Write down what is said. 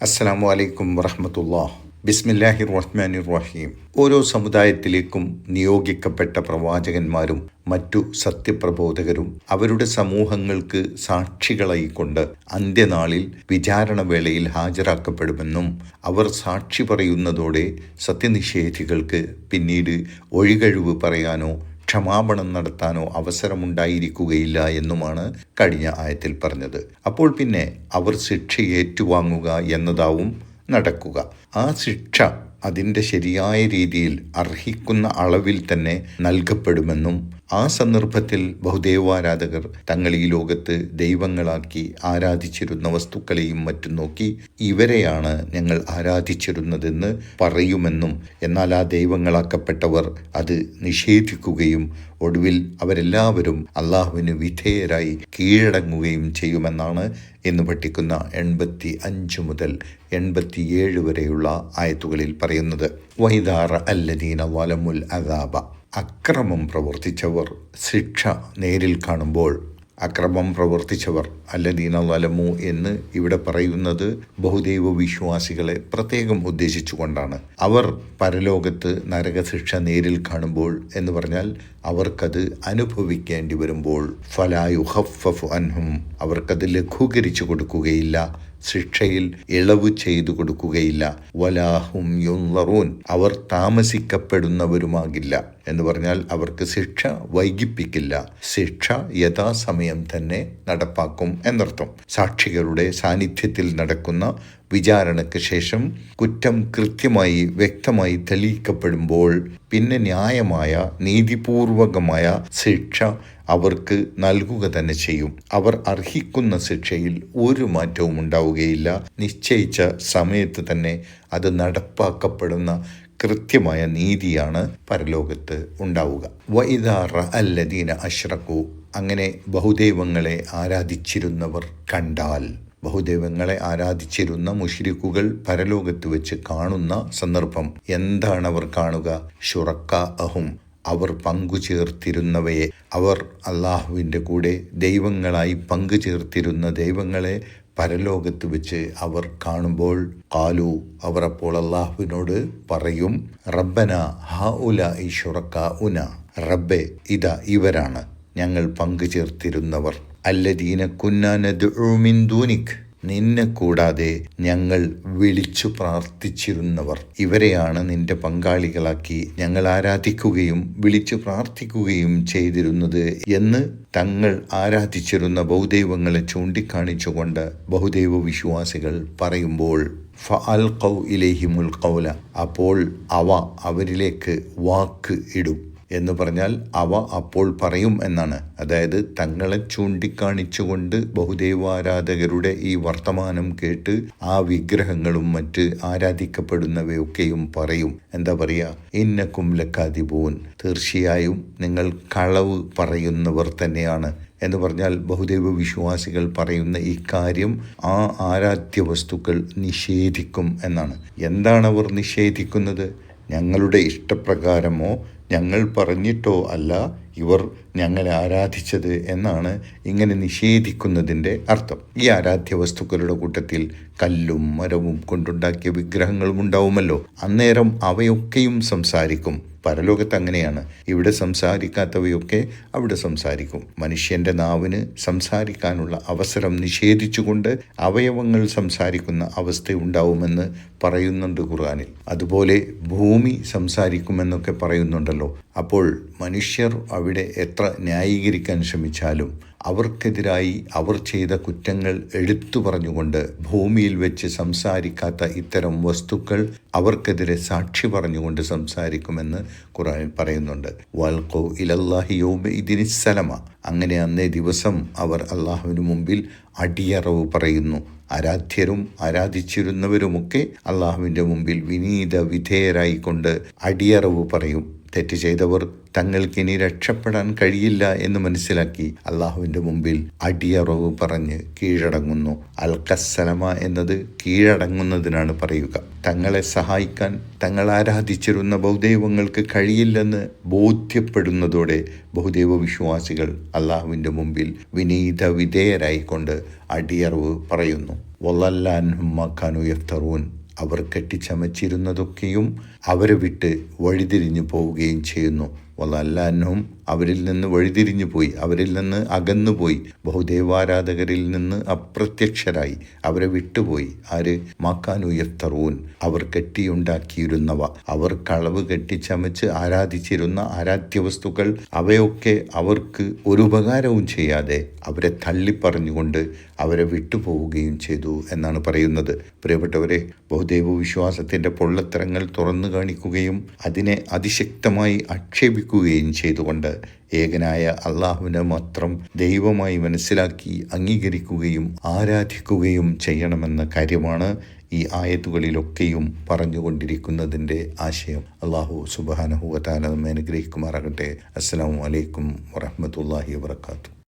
അസ്സാം വലൈക്കും വറഹമത്തുല്ലാ ബിസ്മില്ലാഹി റഹ്മാൻ റഹീം ഓരോ സമുദായത്തിലേക്കും നിയോഗിക്കപ്പെട്ട പ്രവാചകന്മാരും മറ്റു സത്യപ്രബോധകരും അവരുടെ സമൂഹങ്ങൾക്ക് സാക്ഷികളായിക്കൊണ്ട് അന്ത്യനാളിൽ വിചാരണ വേളയിൽ ഹാജരാക്കപ്പെടുമെന്നും അവർ സാക്ഷി പറയുന്നതോടെ സത്യനിഷേധികൾക്ക് പിന്നീട് ഒഴികഴിവ് പറയാനോ ക്ഷമാപണം നടത്താനോ അവസരമുണ്ടായിരിക്കുകയില്ല എന്നുമാണ് കഴിഞ്ഞ ആയത്തിൽ പറഞ്ഞത്. അപ്പോൾ പിന്നെ അവർ ശിക്ഷ ഏറ്റുവാങ്ങുക എന്നതാവും നടക്കുക. ആ ശിക്ഷ അതിന്റെ ശരിയായ രീതിയിൽ അർഹിക്കുന്ന അളവിൽ തന്നെ നൽകപ്പെടുമെന്നും ആ സന്ദർഭത്തിൽ ബഹുദൈവാരാധകർ തങ്ങൾ ഈ ലോകത്ത് ദൈവങ്ങളാക്കി ആരാധിച്ചിരുന്ന വസ്തുക്കളെയും മറ്റും നോക്കി ഇവരെയാണ് ഞങ്ങൾ ആരാധിച്ചിരുന്നതെന്ന് പറയുമെന്നും എന്നാൽ ആ ദൈവങ്ങളാക്കപ്പെട്ടവർ അത് നിഷേധിക്കുകയും ഒടുവിൽ അവരെല്ലാവരും അള്ളാഹുവിന് വിധേയരായി കീഴടങ്ങുകയും ചെയ്യുമെന്നാണ് എന്ന് പഠിക്കുന്ന എൺപത്തി അഞ്ച് മുതൽ എൺപത്തിയേഴ് വരെയുള്ള ആയത്തുകളിൽ പറയുന്നത്. വൈദാറ അല്ലദീന വലമുൽ അദാബ. അക്രമം പ്രവർത്തിച്ചവർ ശിക്ഷ നേരിൽ കാണുമ്പോൾ അക്രമം പ്രവർത്തിച്ചവർ അല്ലദീന വലമു എന്ന് ഇവിടെ പറയുന്നത് ബഹുദൈവ വിശ്വാസികളെ പ്രത്യേകം ഉദ്ദേശിച്ചുകൊണ്ടാണ്. അവർ പരലോകത്ത് നരകശിക്ഷ നേരിൽ കാണുമ്പോൾ എന്ന് പറഞ്ഞാൽ അവർക്കത് അനുഭവിക്കേണ്ടി വരുമ്പോൾ ഫലായുഹഫു അൻഹും അവർക്കത് ലഘൂകരിച്ചു കൊടുക്കുകയില്ല. ശിക്ഷയിൽ ഇളവ് ചെയ്തു കൊടുക്കുകയില്ല. വലാഹും യുന്നറൂൻ അവർ താമസിക്കപ്പെടുന്നവരുമാകില്ല. എന്ന് പറഞ്ഞാൽ അവർക്ക് ശിക്ഷ വൈകിപ്പിക്കില്ല. ശിക്ഷ യഥാസമയം തന്നെ നടപ്പാക്കും എന്നർത്ഥം. സാക്ഷികളുടെ സാന്നിധ്യത്തിൽ നടക്കുന്ന വിചാരണയ്ക്ക് ശേഷം കുറ്റം കൃത്യമായി വ്യക്തമായി തെളിയിക്കപ്പെടുമ്പോൾ പിന്നെ ന്യായമായ നീതിപൂർവകമായ ശിക്ഷ അവർക്ക് നൽകുക തന്നെ ചെയ്യും. അവർ അർഹിക്കുന്ന ശിക്ഷയിൽ ഒരു മാറ്റവും ഉണ്ടാവുകയില്ല. നിശ്ചയിച്ച സമയത്ത് തന്നെ അത് നടപ്പാക്കപ്പെടുന്ന കൃത്യമായ നീതിയാണ് പരലോകത്ത് ഉണ്ടാവുക. വൈദാറ അല്ലദീന അഷ്റഖു അങ്ങനെ ബഹുദൈവങ്ങളെ ആരാധിച്ചിരുന്നവർ കണ്ടാൽ ബഹുദൈവങ്ങളെ ആരാധിച്ചിരുന്ന മുഷിരിക്കുകൾ പരലോകത്ത് വെച്ച് കാണുന്ന സന്ദർഭം. എന്താണ് അവർ കാണുക? ഷുറക്ക അഹും. അവർ പങ്കുചേർത്തിരുന്നവയെ. അവർ അള്ളാഹുവിന്റെ കൂടെ ദൈവങ്ങളായി പങ്കുചേർത്തിരുന്ന ദൈവങ്ങളെ പരലോകത്ത് വെച്ച് അവർ കാണുമ്പോൾ കാലു അവർ അപ്പോൾ അള്ളാഹുവിനോട് പറയും റബ്ബന ഹ ഉല ഈ ഷുറക്ക ഉന റബ്ബെ ഇതാ ഇവരാണ് ഞങ്ങൾ പങ്കുചേർത്തിരുന്നവർ. അല്ലദീന കുന്നാനദൂനിക് നിന്നെ കൂടാതെ ഞങ്ങൾ വിളിച്ചു പ്രാർത്ഥിച്ചിരുന്നവർ. ഇവരെയാണ് നിന്റെ പങ്കാളികളാക്കി ഞങ്ങൾ ആരാധിക്കുകയും വിളിച്ചു പ്രാർത്ഥിക്കുകയും ചെയ്തിരുന്നത് എന്ന് തങ്ങൾ ആരാധിച്ചിരുന്ന ബഹുദൈവങ്ങളെ ചൂണ്ടിക്കാണിച്ചുകൊണ്ട് ബഹുദൈവ വിശ്വാസികൾ പറയുമ്പോൾ ഫ അൽ കൗ ഇലേഹിമുൽ കൗല അപ്പോൾ അവ അവരിലേക്ക് വാക്ക് ഇടും. എന്ന് പറഞ്ഞാൽ അവ അപ്പോൾ പറയും എന്നാണ്. അതായത് തങ്ങളെ ചൂണ്ടിക്കാണിച്ചുകൊണ്ട് ബഹുദൈവാരാധകരുടെ ഈ വർത്തമാനം കേട്ട് ആ വിഗ്രഹങ്ങളും മറ്റ് ആരാധിക്കപ്പെടുന്നവയൊക്കെയും പറയും. എന്താ പറയുക ഇന്നക്കും ലക്കാതിബൂൻ. തീർച്ചയായും നിങ്ങൾ കളവ് പറയുന്നവർ തന്നെയാണ് എന്ന് പറഞ്ഞാൽ ബഹുദൈവ വിശ്വാസികൾ പറയുന്ന ഇക്കാര്യം ആ ആരാധ്യ വസ്തുക്കൾ നിഷേധിക്കും എന്നാണ്. എന്താണ് അവർ നിഷേധിക്കുന്നത്? ഞങ്ങളുടെ ഇഷ്ടപ്രകാരമോ ഞങ്ങൾ പറഞ്ഞിട്ടോ അല്ല ഇവർ ഞങ്ങളെ ആരാധിച്ചത് എന്നാണ് ഇങ്ങനെ നിഷേധിക്കുന്നതിന്റെ അർത്ഥം. ഈ ആരാധ്യ വസ്തുക്കളുടെ കൂട്ടത്തിൽ കല്ലും മരവും കൊണ്ടുണ്ടാക്കിയ വിഗ്രഹങ്ങളും ഉണ്ടാവുമല്ലോ. അന്നേരം അവയൊക്കെയും സംസാരിക്കും. പരലോകത്ത് അങ്ങനെയാണ് ഇവിടെ സംസാരിക്കാത്തവയൊക്കെ അവിടെ സംസാരിക്കും. മനുഷ്യന്റെ നാവിന് സംസാരിക്കാനുള്ള അവസരം നിഷേധിച്ചുകൊണ്ട് അവയവങ്ങൾ സംസാരിക്കുന്ന അവസ്ഥ ഉണ്ടാവുമെന്ന് പറയുന്നുണ്ട് ഖുർആാനിൽ. അതുപോലെ ഭൂമി സംസാരിക്കുമെന്നൊക്കെ പറയുന്നുണ്ടല്ലോ. അപ്പോൾ മനുഷ്യർ അവിടെ എത്ര ന്യായീകരിക്കാൻ ശ്രമിച്ചാലും അവർക്കെതിരായി അവർ ചെയ്ത കുറ്റങ്ങൾ എടുത്തു പറഞ്ഞുകൊണ്ട് ഭൂമിയിൽ വെച്ച് സംസാരിക്കാത്ത ഇത്തരം വസ്തുക്കൾ അവർക്കെതിരെ സാക്ഷി പറഞ്ഞുകൊണ്ട് സംസാരിക്കുമെന്ന് ഖുറാൻ പറയുന്നുണ്ട്. വൽക്കോ ഇലല്ലാഹി ഇതിന് സ്ഥലമ അങ്ങനെ അന്നേ ദിവസം അവർ അള്ളാഹുവിന് മുമ്പിൽ അടിയറവ് പറയുന്നു. ആരാധ്യരും ആരാധിച്ചിരുന്നവരുമൊക്കെ അള്ളാഹുവിന്റെ മുമ്പിൽ വിനീത വിധേയരായിക്കൊണ്ട് അടിയറവ് പറയും. തെറ്റ് ചെയ്തവർ തങ്ങൾക്കിനി രക്ഷപ്പെടാൻ കഴിയില്ല എന്ന് മനസ്സിലാക്കി അള്ളാഹുവിന്റെ മുമ്പിൽ അടിയറവ് പറഞ്ഞ് കീഴടങ്ങുന്നു. അൽക്കസ്സലമ എന്നത് കീഴടങ്ങുന്നതിനാണ് പറയുക. തങ്ങളെ സഹായിക്കാൻ തങ്ങൾ ആരാധിച്ചിരുന്ന ബഹുദൈവങ്ങൾക്ക് കഴിയില്ലെന്ന് ബോധ്യപ്പെടുന്നതോടെ ബഹുദൈവ വിശ്വാസികൾ അള്ളാഹുവിന്റെ മുമ്പിൽ വിനീത വിധേയരായിക്കൊണ്ട് അടിയറവ് പറയുന്നു. വൊല്ലല്ലാൻഹുമ്മക്കാനു യഫ്തറൂൻ. അവർ കെട്ടിച്ചമച്ചിരുന്നതൊക്കെയും അവരെ വിട്ട് വഴിതിരിഞ്ഞു പോവുകയും ചെയ്യുന്നു. വല്ലല്ലാനും അവരിൽ നിന്ന് വഴിതിരിഞ്ഞു പോയി അവരിൽ നിന്ന് അകന്നുപോയി ബഹുദേവാരാധകരിൽ നിന്ന് അപ്രത്യക്ഷരായി അവരെ വിട്ടുപോയി. ആര്? മാക്കാനു യഫ്തറൂൻ. അവർ കെട്ടിയുണ്ടാക്കിയിരുന്നവ. അവർ കളവ് കെട്ടിച്ചമച്ച് ആരാധിച്ചിരുന്ന ആരാധ്യ വസ്തുക്കൾ അവയൊക്കെ അവർക്ക് ഒരു ഉപകാരവും ചെയ്യാതെ അവരെ തള്ളിപ്പറഞ്ഞുകൊണ്ട് അവരെ വിട്ടുപോവുകയും ചെയ്തു എന്നാണ് പറയുന്നത്. പ്രിയപ്പെട്ടവരെ ബഹുദൈവ വിശ്വാസത്തിന്റെ പൊള്ളത്തരങ്ങൾ തുറന്നു കാണിക്കുകയും അതിനെ അതിശക്തമായി ആക്ഷേപിക്കുകയും ചെയ്തുകൊണ്ട് ഏകനായ അള്ളാഹുവിനെ മാത്രം ദൈവമായി മനസ്സിലാക്കി അംഗീകരിക്കുകയും ആരാധിക്കുകയും ചെയ്യണമെന്ന കാര്യമാണ് ഈ ആയത്തുകളിലൊക്കെയും പറഞ്ഞുകൊണ്ടിരിക്കുന്നതിന്റെ ആശയം. അള്ളാഹു സുബാനഹുവത്താല നമ്മെ അനുഗ്രഹിക്കുമാറാകട്ടെ. അസ്സാം വലൈക്കും വറഹമത്തല്ലാഹി വാത്തു